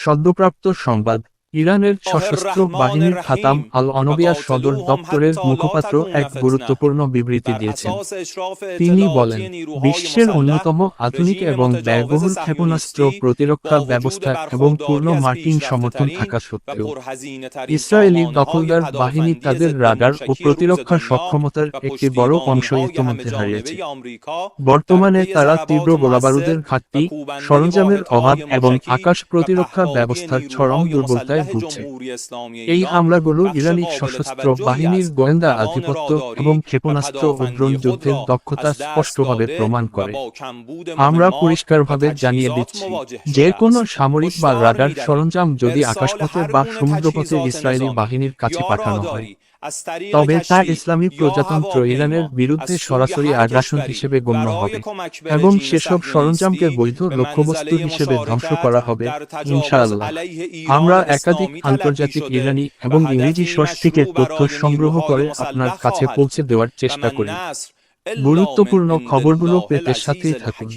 সদ্যপ্রাপ্ত সংবাদ ইরানের সশস্ত্র বাহিনীর খাতাম আল অনবিয়া সদর দপ্তরের মুখপাত্র এক গুরুত্বপূর্ণ বিবৃতি দিয়েছেন। তিনি বলেন বিশ্বের অন্যতম আধুনিক এবং ব্যয়বহুল ক্ষেপণাস্ত্র প্রতিরক্ষা ব্যবস্থা এবং পূর্ণ মার্কিন সমর্থন থাকা সত্ত্বেও। ইসরায়েলি দখলদার বাহিনী তাদের রাডার ও প্রতিরক্ষা সক্ষমতার একটি বড় অংশ ইতিমধ্যে হারিয়েছে। বর্তমানে তারা তীব্র গোলাবারুদের ঘাটতি সরঞ্জামের অভাব এবং আকাশ প্রতিরক্ষা ব্যবস্থার চরম দুর্বলতায় ভুগছে। এই হামলাগুলো ইরানি সশস্ত্র বাহিনীর গোয়েন্দা আধিপত্য এবং ক্ষেপণাস্ত্র ও ড্রোন যুদ্ধের দক্ষতা স্পষ্টভাবে প্রমাণ করে। আমরা পরিষ্কারভাবে জানিয়ে দিচ্ছি যে কোনো সামরিক বা রাডার সরঞ্জাম যদি আকাশপথে বা সমুদ্রপথে ইসরায়েলি বাহিনীর কাছে পাঠানো হয় তবে তা ইসলামী প্রজাতন্ত্র ইরানের বিরুদ্ধে সরাসরি আগ্রাসন হিসেবে গণ্য হবে এবং সেসব সরঞ্জামকে বৈধ লক্ষ্যবস্তু হিসেবে ধ্বংস করা হবে ইনশাআল্লাহ। আমরা একাধিক আন্তর্জাতিক ইরানি এবং ইংরেজি সোর্স থেকে তথ্য সংগ্রহ করে আপনার কাছে পৌঁছে দেওয়ার চেষ্টা করি। গুরুত্বপূর্ণ খবরগুলো পেতে সাথেই থাকুন।